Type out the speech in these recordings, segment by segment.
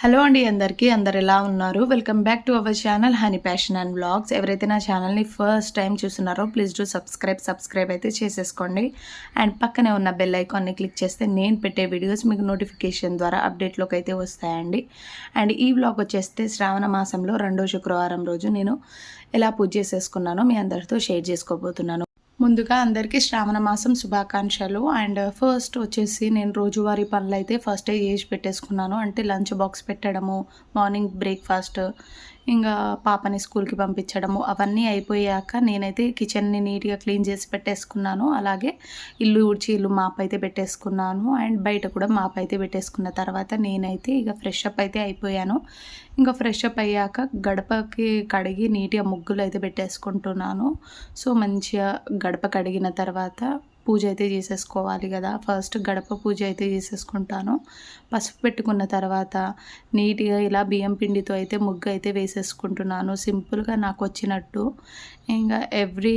Hello అండి అందరికీ అందరు ఎలా ఉన్నారు? Welcome back to our channel Honey Passion and Blogs ఎవరైతే నా ఛానల్ని ఫస్ట్ టైం చూస్తున్నారో ప్లీజ్ డూ సబ్స్క్రైబ్ సబ్స్క్రైబ్ అయితే చేసేసుకోండి. అండ్ పక్కనే ఉన్న బెల్ ఐకాన్ని క్లిక్ చేస్తే నేను పెట్టే వీడియోస్ మీకు నోటిఫికేషన్ ద్వారా అప్డేట్లోకి అయితే వస్తాయండి. అండ్ ఈ బ్లాగ్ వచ్చేస్తే శ్రావణ మాసంలో రెండో శుక్రవారం రోజు నేను ఎలా పూజ చేసేసుకున్నానో మీ అందరితో షేర్ చేసుకోబోతున్నాను. ముందుగా అందరికీ శ్రావణ మాసం శుభాకాంక్షలు. అండ్ ఫస్ట్ వచ్చేసి నేను రోజువారీ పనులు అయితే ఫస్ట్ చేసి పెట్టేసుకున్నాను. అంటే లంచ్ బాక్స్ పెట్టడము మార్నింగ్ బ్రేక్ఫాస్ట్ ఇంకా పాపని స్కూల్కి పంపించడము అవన్నీ అయిపోయాక నేనైతే కిచెన్ని నీట్గా క్లీన్ చేసి పెట్టేసుకున్నాను. అలాగే ఇల్లు ఊడ్చి ఇల్లు మాప్ అయితే పెట్టేసుకున్నాను. అండ్ బయట కూడా మాప్ అయితే పెట్టేసుకున్న తర్వాత నేనైతే ఇక ఫ్రెష్ అప్ అయితే అయిపోయాను. ఇంకా ఫ్రెష్ అప్ అయ్యాక గడపకి కడిగి నీట్గా ముగ్గులు అయితే పెట్టేసుకుంటున్నాను. సో మంచిగా గడప కడిగిన తర్వాత పూజ అయితే చేసేసుకోవాలి కదా. ఫస్ట్ గడప పూజ అయితే చేసేసుకుంటాను. పసుపు పెట్టుకున్న తర్వాత నీట్గా ఇలా బియ్యం పిండితో అయితే ముగ్గు అయితే వేసేసుకుంటున్నాను. సింపుల్గా నాకు వచ్చినట్టు. ఇంకా ఎవ్రీ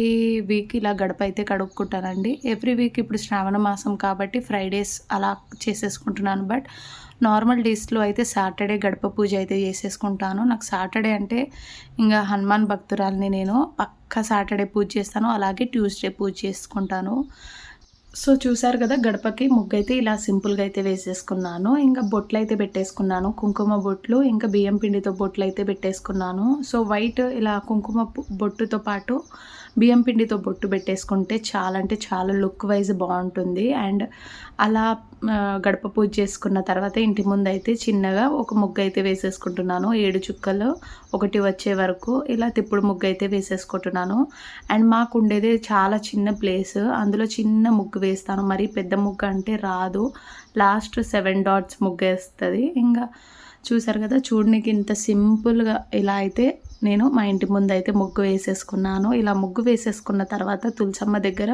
వీక్ ఇలా గడప అయితే కడుక్కుంటానండి. ఎవ్రీ వీక్ ఇప్పుడు శ్రావణ మాసం కాబట్టి ఫ్రైడేస్ అలా చేసేసుకుంటున్నాను. బట్ నార్మల్ డేస్లో అయితే సాటర్డే గడప పూజ అయితే చేసేసుకుంటాను. నాకు సాటర్డే అంటే ఇంకా హనుమాన్ భక్తురాలని నేను పక్క సాటర్డే పూజ చేస్తాను. అలాగే ట్యూస్డే పూజ చేసుకుంటాను. సో చూసారు కదా గడపకి ముగ్గు అయితే ఇలా సింపుల్గా అయితే వేసేసుకున్నాను. ఇంకా బొట్లు అయితే పెట్టేసుకున్నాను. కుంకుమ బొట్లు ఇంకా బియ్యం పిండితో బొట్లు అయితే పెట్టేసుకున్నాను. సో వైట్ ఇలా కుంకుమ బొట్టుతో పాటు బియ్యం పిండితో బొట్టు పెట్టేసుకుంటే చాలా అంటే చాలా లుక్ వైజ్ బాగుంటుంది. అండ్ అలా గడప పూజ చేసుకున్న తర్వాత ఇంటి ముందు అయితే చిన్నగా ఒక ముగ్గు అయితే వేసేసుకుంటున్నాను. ఏడు చుక్కలు ఒకటి వచ్చే వరకు ఇలా తిప్పుడు ముగ్గు అయితే వేసేసుకుంటున్నాను. అండ్ మాకు ఉండేది చాలా చిన్న ప్లేస్. అందులో చిన్న ముగ్గు వేస్తాను. మరి పెద్ద ముగ్గు అంటే రాదు. లాస్ట్ సెవెన్ డాట్స్ ముగ్గు వేస్తుంది ఇంకా చూసారు కదా చూడడానికి ఇంత సింపుల్గా ఇలా అయితే నేను మా ఇంటి ముందు అయితే ముగ్గు వేసేసుకున్నాను. ఇలా ముగ్గు వేసేసుకున్న తర్వాత తులసమ్మ దగ్గర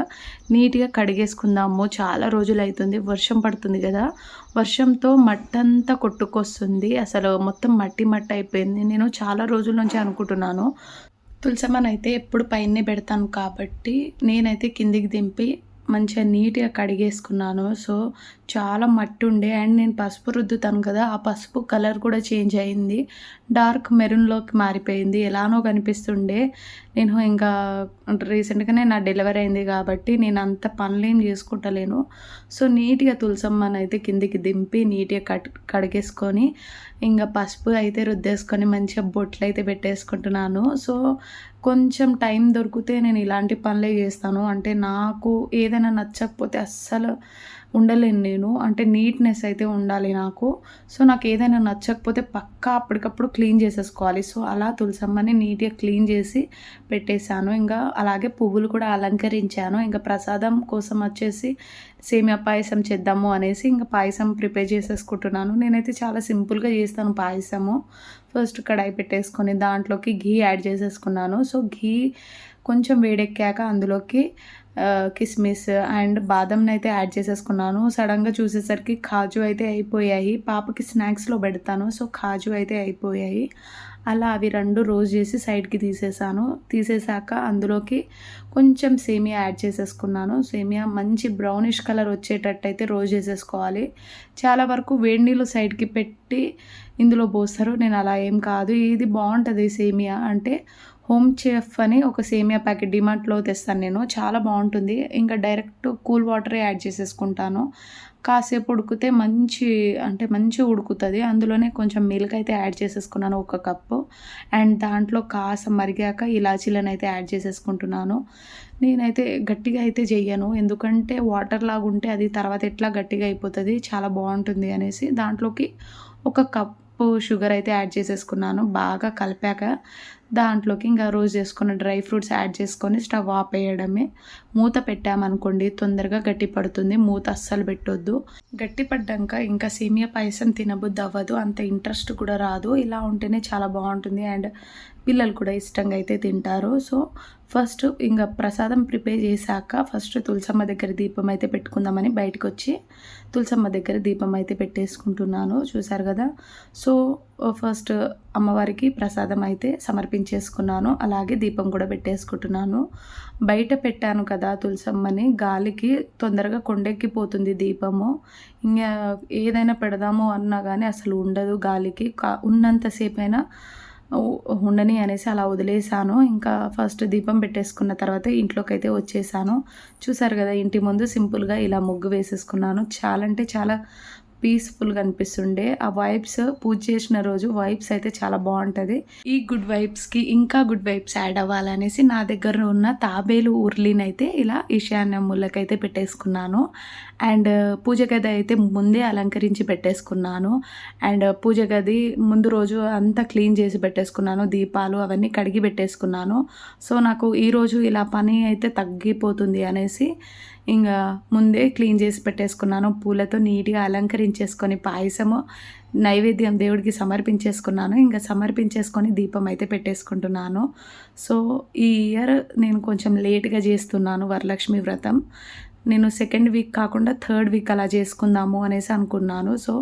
నీట్గా కడిగేసుకుందాము. చాలా రోజులు అవుతుంది వర్షం పడుతుంది కదా. వర్షంతో మట్టంతా కొట్టుకొస్తుంది. అసలు మొత్తం మట్టి మట్టి అయిపోయింది. నేను చాలా రోజుల నుంచి అనుకుంటున్నాను. తులసమ్మనైతే ఎప్పుడు పైనే పెడతాను కాబట్టి నేనైతే కిందికి దింపి మంచిగా నీట్గా కడిగేసుకున్నాను. సో చాలా మట్టి ఉండే అండ్ నేను పసుపు రుద్దుతాను కదా ఆ పసుపు కలర్ కూడా చేంజ్ అయింది. డార్క్ మెరూన్లోకి మారిపోయింది. ఎలానో కనిపిస్తుండే. నేను ఇంకా రీసెంట్గానే నా డెలివరీ అయింది కాబట్టి నేను అంత పనులేం చేసుకుంటలేను. సో నీట్గా తులసమ్మని అయితే కిందికి దింపి నీట్గా కట్ కడిగేసుకొని ఇంకా పసుపు అయితే రుద్దేసుకొని మంచిగా బొట్లు అయితే పెట్టేసుకుంటున్నాను. సో కొంచెం టైం దొరికితే నేను ఇలాంటి పనులే చేస్తాను. అంటే నాకు ఏదైనా నచ్చకపోతే అస్సలు ఉండలేను నేను. అంటే నీట్నెస్ అయితే ఉండాలి నాకు. సో నాకు ఏదైనా నచ్చకపోతే పక్కా అప్పటికప్పుడు క్లీన్ చేసేసుకోవాలి. సో అలా తులసమ్మని నీట్గా క్లీన్ చేసి పెట్టేశాను. ఇంకా అలాగే పువ్వులు కూడా అలంకరించాను. ఇంకా ప్రసాదం కోసం వచ్చేసి సేమియా పాయసం చేద్దాము అనేసి ఇంకా పాయసం ప్రిపేర్ చేసేసుకుంటున్నాను. నేనైతే చాలా సింపుల్గా చేస్తాను పాయసము. ఫస్ట్ కడాయి పెట్టేసుకొని దాంట్లోకి ఘీ యాడ్ చేసేసుకున్నాను. సో ఘీ కొంచెం వేడెక్కాక అందులోకి కిస్మిస్ అండ్ బాదంని అయితే యాడ్ చేసేసుకున్నాను. సడన్గా చూసేసరికి కాజు అయితే అయిపోయాయి. పాపకి స్నాక్స్లో పెడతాను. సో కాజు అయితే అయిపోయాయి. అలా అవి రెండు రోజ్ చేసి సైడ్కి తీసేసాను. తీసేసాక అందులోకి కొంచెం సేమియా యాడ్ చేసేసుకున్నాను. సేమియా మంచి బ్రౌనిష్ కలర్ వచ్చేటట్టు అయితే రోజ్ చేసేసుకోవాలి. చాలా వరకు వేడి నీళ్ళు సైడ్కి పెట్టి ఇందులో పోస్తారు. నేను అలా ఏం కాదు. ఇది బాగుంటుంది సేమియా. అంటే హోమ్ చెఫ్ అని ఒక సేమియా ప్యాకెట్ డిమార్ట్లో తెస్తాను నేను. చాలా బాగుంటుంది. ఇంకా డైరెక్ట్ కూల్ వాటరే యాడ్ చేసేసుకుంటాను. కాసేపు ఉడికితే మంచి అంటే మంచి ఉడుకుతుంది. అందులోనే కొంచెం మిల్క్ అయితే యాడ్ చేసేసుకున్నాను ఒక కప్పు. అండ్ దాంట్లో కాస మరిగాక ఇలాచీలను అయితే యాడ్ చేసేసుకుంటున్నాను. నేనైతే గట్టిగా అయితే చెయ్యను. ఎందుకంటే వాటర్ లాగా ఉంటే అది తర్వాత ఎట్లా గట్టిగా అయిపోతుంది చాలా బాగుంటుంది అనేసి దాంట్లోకి ఒక కప్ కప్పు షుగర్ అయితే యాడ్ చేసేసుకున్నాను. బాగా కలిపాక దాంట్లోకి ఇంకా రోజు చేసుకున్న డ్రై ఫ్రూట్స్ యాడ్ చేసుకొని స్టవ్ ఆఫ్ వేయడమే మూత పెట్టామనుకోండి తొందరగా గట్టి పడుతుంది. మూత అస్సలు పెట్టొద్దు. గట్టి పడ్డాక ఇంకా సేమియా పాయసం తినబుద్ది అవ్వదు. అంత ఇంట్రెస్ట్ కూడా రాదు. ఇలా ఉంటేనే చాలా బాగుంటుంది. అండ్ పిల్లలు కూడా ఇష్టంగా అయితే తింటారు. సో ఫస్ట్ ఇంకా ప్రసాదం ప్రిపేర్ చేశాక ఫస్ట్ తులసమ్మ దగ్గర దీపం అయితే పెట్టుకుందామని బయటకు వచ్చి తులసమ్మ దగ్గర దీపం అయితే పెట్టేసుకుంటున్నాను. చూశారు కదా? సో ఫస్ట్ అమ్మవారికి ప్రసాదం అయితే సమర్పించేసుకున్నాను. అలాగే దీపం కూడా పెట్టేసుకుంటున్నాను. బయట పెట్టాను కదా తులసమ్మని గాలికి తొందరగా కొండెక్కిపోతుంది దీపము. ఇంకా ఏదైనా పెడదాము అన్నా కానీ అసలు ఉండదు గాలికి. కా ఉన్నంతసేపు అయినా ఉండని అనేసి అలా వదిలేసాను ఇంకా ఫస్ట్ దీపం పెట్టేసుకున్న తర్వాత ఇంట్లోకి అయితే వచ్చేసాను. చూసారు కదా ఇంటి ముందు సింపుల్గా ఇలా ముగ్గు వేసేసుకున్నాను. చాలా అంటే చాలా పీస్ఫుల్గా అనిపిస్తుండే. ఆ వైబ్స్ పూజ చేసిన రోజు వైబ్స్ అయితే చాలా బాగుంటుంది. ఈ గుడ్ వైబ్స్కి ఇంకా గుడ్ వైబ్స్ యాడ్ అవ్వాలనేసి నా దగ్గర ఉన్న తాబేలు ఉర్లీని అయితే ఇలా ఈశాన్య ముళ్ళకైతే పెట్టేసుకున్నాను. అండ్ uh, పూజ గది అయితే ముందే అలంకరించి పెట్టేసుకున్నాను. అండ్ uh, పూజ గది ముందు రోజు అంతా క్లీన్ చేసి పెట్టేసుకున్నాను. దీపాలు అవన్నీ కడిగి పెట్టేసుకున్నాను. సో నాకు ఈరోజు ఇలా పని అయితే తగ్గిపోతుంది అనేసి ఇంకా ముందే క్లీన్ చేసి పెట్టేసుకున్నాను. పూలతో నీట్గా అలంకరించేసుకొని పాయసము నైవేద్యం దేవుడికి సమర్పించేసుకున్నాను. ఇంకా సమర్పించేసుకొని దీపం అయితే పెట్టేసుకుంటున్నాను. సో ఈ ఇయర్ నేను కొంచెం లేట్గా చేస్తున్నాను వరలక్ష్మి వ్రతం. నేను సెకండ్ వీక్ కాకుండా థర్డ్ వీక్ అలా చేసుకుందాము అనేసి అనుకున్నాను. సో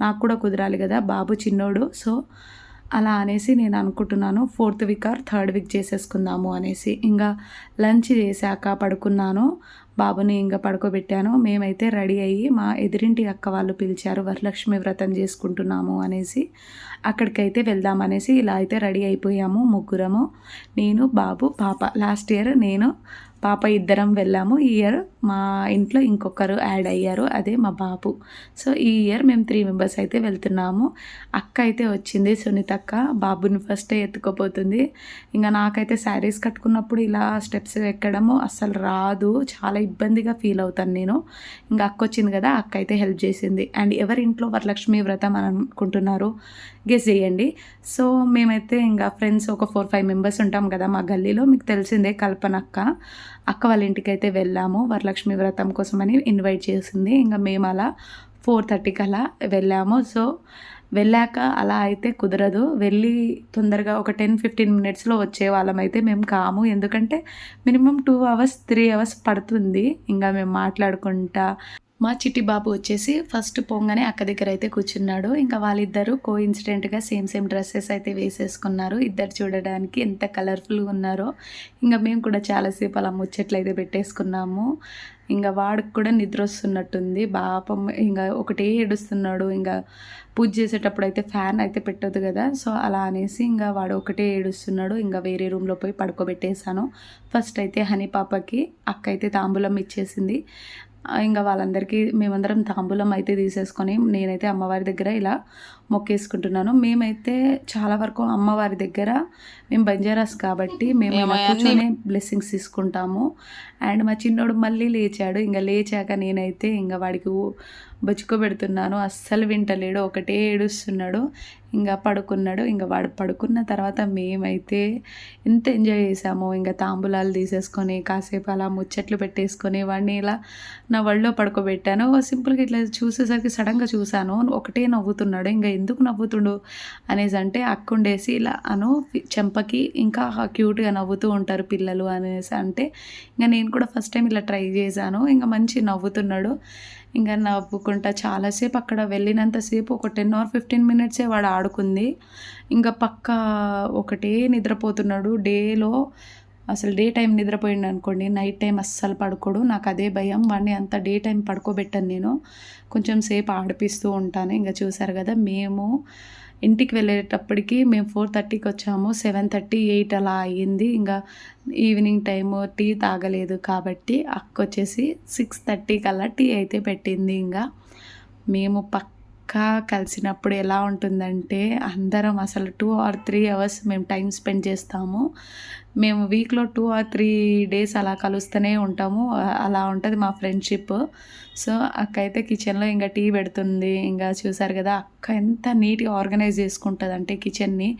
నాకు కూడా కుదరాలి కదా బాబు చిన్నోడు. సో అలా అనేసి నేను అనుకుంటున్నాను. Fourth week or third week చేసేసుకుందాము అనేసి. ఇంకా లంచ్ చేశాక పడుకున్నాను. బాబుని ఇంకా పడుకోబెట్టాను. మేమైతే రెడీ అయ్యి మా ఎదురింటి అక్క వాళ్ళు పిలిచారు వరలక్ష్మి వ్రతం చేసుకుంటున్నాము అనేసి. అక్కడికైతే వెళ్దామనేసి ఇలా అయితే రెడీ అయిపోయాము ముగ్గురము. నేను బాబు పాప. లాస్ట్ ఇయర్ నేను పాప ఇద్దరం వెళ్ళాము. ఈ ఇయర్ మా ఇంట్లో ఇంకొకరు యాడ్ అయ్యారు. అదే మా బాబు. సో ఈ ఇయర్ మేము త్రీ మెంబర్స్ అయితే వెళ్తున్నాము. అక్క అయితే వచ్చింది సునీత అక్క. బాబుని ఫస్టే ఎత్తుకోపోతుంది ఇంకా నాకైతే శారీస్ కట్టుకున్నప్పుడు ఇలా స్టెప్స్ ఎక్కడము అస్సలు రాదు. చాలా ఇబ్బందిగా ఫీల్ అవుతాను నేను. ఇంకా అక్క వచ్చింది కదా అక్క అయితే హెల్ప్ చేసింది. అండ్ ఎవరి ఇంట్లో వరలక్ష్మి వ్రతం అని అనుకుంటున్నారు గెస్ చేయండి. సో మేమైతే ఇంకా ఫ్రెండ్స్ ఒక ఫోర్ ఫైవ్ మెంబర్స్ ఉంటాం కదా మా గల్లీలో. మీకు తెలిసిందే కల్పన అక్క వాళ్ళ ఇంటికి అయితే వెళ్ళాము వరలక్ష్మి వ్రతం కోసమని ఇన్వైట్ చేసింది. ఇంకా మేము అలా ఫోర్ థర్టీకి అలా వెళ్ళాము. సో వెళ్ళాక అలా అయితే కుదరదు. వెళ్ళి తొందరగా ఒక టెన్ ఫిఫ్టీన్ మినిట్స్లో వచ్చే వాళ్ళం అయితే మేము కాము. ఎందుకంటే minimum two hours three hours పడుతుంది. ఇంకా మేము మాట్లాడుకుంటా మా చిట్టి బాబు వచ్చేసి ఫస్ట్ పొంగనే అక్క దగ్గర అయితే కూర్చున్నాడు. ఇంకా వాళ్ళిద్దరూ కో ఇన్సిడెంట్గా సేమ్ సేమ్ డ్రెస్సెస్ అయితే వేసేసుకున్నారు. ఇద్దరు చూడడానికి ఎంత కలర్ఫుల్గా ఉన్నారో. ఇంకా మేము కూడా చాలాసేపు అలా ముచ్చట్లు అయితే పెట్టేసుకున్నాము. ఇంకా వాడికి కూడా నిద్ర వస్తున్నట్టుంది. బాపం ఇంకా ఒకటే ఏడుస్తున్నాడు. ఇంకా పూజ చేసేటప్పుడు అయితే ఫ్యాన్ అయితే పెట్టదు కదా. సో అలా అనేసి ఇంకా వాడు ఒకటే ఏడుస్తున్నాడు. ఇంకా వేరే రూమ్లో పోయి పడుకోబెట్టేశాను. ఫస్ట్ అయితే హనీ పాపకి అక్క అయితే తాంబూలం ఇచ్చేసింది. ఇంకా వాళ్ళందరికీ మేమందరం తాంబూలం అయితే తీసేసుకొని నేనైతే అమ్మవారి దగ్గర ఇలా మొక్కేసుకుంటున్నాను. మేమైతే చాలా వరకు అమ్మవారి దగ్గర మేము బంజారాస్ కాబట్టి మేము కూర్చొని బ్లెస్సింగ్స్ తీసుకుంటాము. అండ్ మా చిన్నోడు మళ్ళీ లేచాడు. ఇంకా లేచాక నేనైతే ఇంకా వాడికి బుచ్చుకోబెడుతున్నాను. అస్సలు వింటలేడు. ఒకటే ఏడుస్తున్నాడు. ఇంకా పడుకున్నాడు. ఇంకా వాడు పడుకున్న తర్వాత మేమైతే ఎంత ఎంజాయ్ చేసామో. ఇంకా తాంబూలాలు తీసేసుకొని కాసేపు అలా ముచ్చట్లు పెట్టేసుకొని వాడిని ఇలా నా ఒళ్ళో పడుకోబెట్టాను. సింపుల్గా ఇట్లా చూసేసరికి సడన్గా చూశాను. ఒకటే నవ్వుతున్నాడు. ఇంకా ఎందుకు నవ్వుతుండు అనేసి అంటే అక్కుండేసి ఇలా అను చెంపకి ఇంకా క్యూట్గా నవ్వుతూ ఉంటారు పిల్లలు అనేసి అంటే ఇంకా నేను కూడా ఫస్ట్ టైం ఇలా ట్రై చేశాను. ఇంకా మంచి నవ్వుతున్నాడు. ఇంకా నవ్వుకుంటా చాలాసేపు అక్కడ వెళ్ళినంతసేపు ఒక టెన్ ఆర్ ఫిఫ్టీన్ మినిట్సే వాడు ఆడుకుంది. ఇంకా పక్క ఒకటే నిద్రపోతున్నాడు. డేలో అసలు డే టైం నిద్రపోయిండు అనుకోండి నైట్ టైం అస్సలు పడుకోడు. నాకు అదే భయం వాడిని అంత డే టైం పడుకోబెట్టాను నేను. కొంచెం సేపు ఆడిపిస్తూ ఉంటాను. ఇంకా చూసారు కదా మేము ఇంటికి వెళ్ళేటప్పటికి మేము ఫోర్ థర్టీకి వచ్చాము. సెవెన్ థర్టీ ఎయిట్ అలా అయ్యింది. ఇంకా ఈవినింగ్ టైము టీ తాగలేదు కాబట్టి అక్క వచ్చేసి సిక్స్ థర్టీ కల్లా టీ అయితే పెట్టింది. ఇంకా మేము పక్క కలిసినప్పుడు ఎలా ఉంటుందంటే అందరం అసలు టూ ఆర్ త్రీ అవర్స్ మేము టైం స్పెండ్ చేస్తాము. మేము వీక్లో టూ ఆర్ త్రీ డేస్ అలా కలుస్తూనే ఉంటాము. అలా ఉంటుంది మా ఫ్రెండ్షిప్ సో అక్క అయితే కిచెన్లో ఇంకా టీ పెడుతుంది. ఇంకా చూసారు కదా అక్క ఎంత నీట్గా ఆర్గనైజ్ చేసుకుంటుంది అంటే కిచెన్ని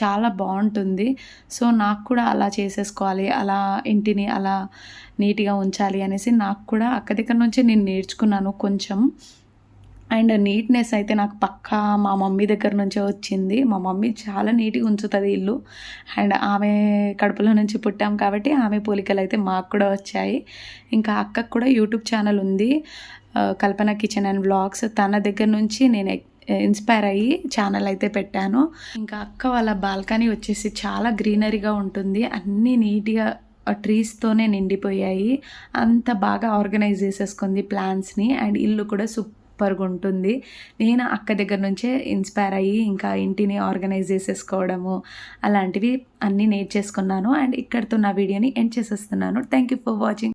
చాలా బాగుంటుంది. సో నాకు కూడా అలా చేసేసుకోవాలి అలా ఇంటిని అలా నీట్గా ఉంచాలి అనేసి నాకు కూడా అక్క దగ్గర నుంచి నేను నేర్చుకున్నాను కొంచెం. అండ్ నీట్నెస్ అయితే నాకు పక్కా మా మమ్మీ దగ్గర నుంచే వచ్చింది. మా మమ్మీ చాలా నీట్గా ఉంచుతుంది ఇల్లు. అండ్ ఆమె కడుపులో నుంచి పుట్టాం కాబట్టి ఆమె పోలికలు అయితే మాకు కూడా వచ్చాయి. ఇంకా అక్కకు కూడా యూట్యూబ్ ఛానల్ ఉంది. కల్పన కిచెన్ అండ్ వ్లాగ్స్ తన దగ్గర నుంచి నేను ఇన్స్పైర్ అయ్యి ఛానల్ అయితే పెట్టాను. ఇంకా అక్క వాళ్ళ బాల్కనీ వచ్చేసి చాలా గ్రీనరీగా ఉంటుంది. అన్నీ నీట్గా ట్రీస్తోనే నిండిపోయాయి. అంత బాగా ఆర్గనైజ్ చేసేసుకుంది ప్లాన్స్ని అండ్ ఇల్లు కూడా సూపర్గా ఉంటుంది. నేను అక్క దగ్గర నుంచే ఇన్స్పైర్ అయ్యి ఇంకా ఇంటిని ఆర్గనైజ్ చేసేసుకోవడము అలాంటివి అన్నీ నేర్చేసుకున్నాను. అండ్ ఇక్కడితో నా వీడియోని ఎండ్ చేసేస్తున్నాను. Thank you for watching.